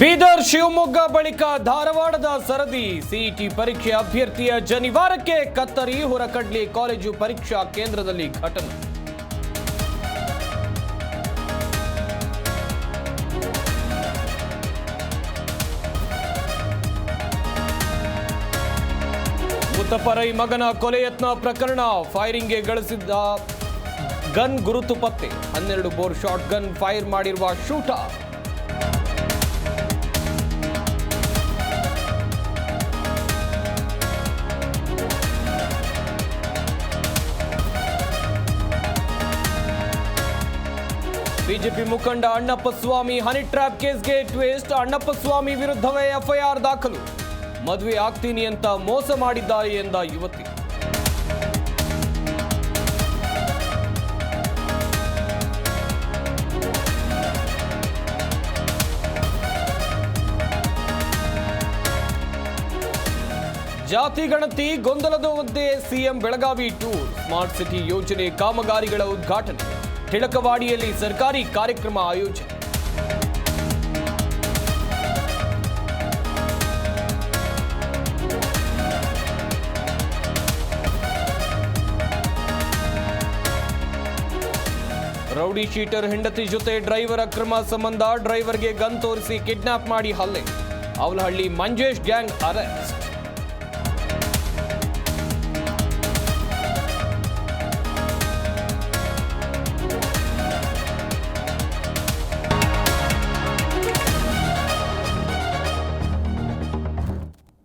ಬೀದರ್ ಶಿವಮೊಗ್ಗ ಬಳಿಕ ಧಾರವಾಡದ ಸರದಿ ಸಿಇಟಿ ಪರೀಕ್ಷೆ ಅಭ್ಯರ್ಥಿಯ ಜನಿವಾರಕ್ಕೆ ಕತ್ತರಿ ಹೊರಕಡ್ಲಿ ಕಾಲೇಜು ಪರೀಕ್ಷಾ ಕೇಂದ್ರದಲ್ಲಿ ಘಟನೆ. ಮುತ್ತಪ್ಪರೈ ಮಗನ ಕೊಲೆ ಯತ್ನ ಪ್ರಕರಣ ಫೈರಿಂಗ್ಗೆ ಗಳಿಸಿದ್ದ ಗನ್ ಗುರುತು ಪತ್ತೆ. ಹನ್ನೆರಡು ಬೋರ್ ಶಾಟ್ ಗನ್ ಫೈರ್ ಮಾಡಿರುವ ಶೂಟರ್. ಬಿಜೆಪಿ ಮುಖಂಡ ಅಣ್ಣಪ್ಪ ಸ್ವಾಮಿ ಹನಿ ಟ್ರ್ಯಾಪ್ ಕೇಸ್ಗೆ ಟ್ವಿಸ್ಟ್. ಅಣ್ಣಪ್ಪ ಸ್ವಾಮಿ ವಿರುದ್ಧವೇ ಎಫ್ಐಆರ್ ದಾಖಲು. ಮದುವೆ ಆಗ್ತೀನಿ ಅಂತ ಮೋಸ ಮಾಡಿದ್ದಾರೆ ಎಂದ ಯುವತಿ. ಜಾತಿ ಗಣತಿ ಗೊಂದಲದ ಮಧ್ಯೆ CM Belagavi tour. Smart city ಯೋಜನೆ ಕಾಮಗಾರಿಗಳ ಉದ್ಘಾಟನೆ. ಟಿಳಕವಾಡಿಯಲ್ಲಿ ಸರ್ಕಾರಿ ಕಾರ್ಯಕ್ರಮ ಆಯೋಜನೆ. ರೌಡಿ ಶೀಟರ್ ಹೆಂಡತಿ ಜೊತೆ ಡ್ರೈವರ್ ಅಕ್ರಮ ಸಂಬಂಧ, ಡ್ರೈವರ್ಗೆ ಗನ್ ತೋರಿಸಿ ಕಿಡ್ನಾಪ್ ಮಾಡಿ ಹಲ್ಲೆ. Avalahalli Manjesh gang arrest.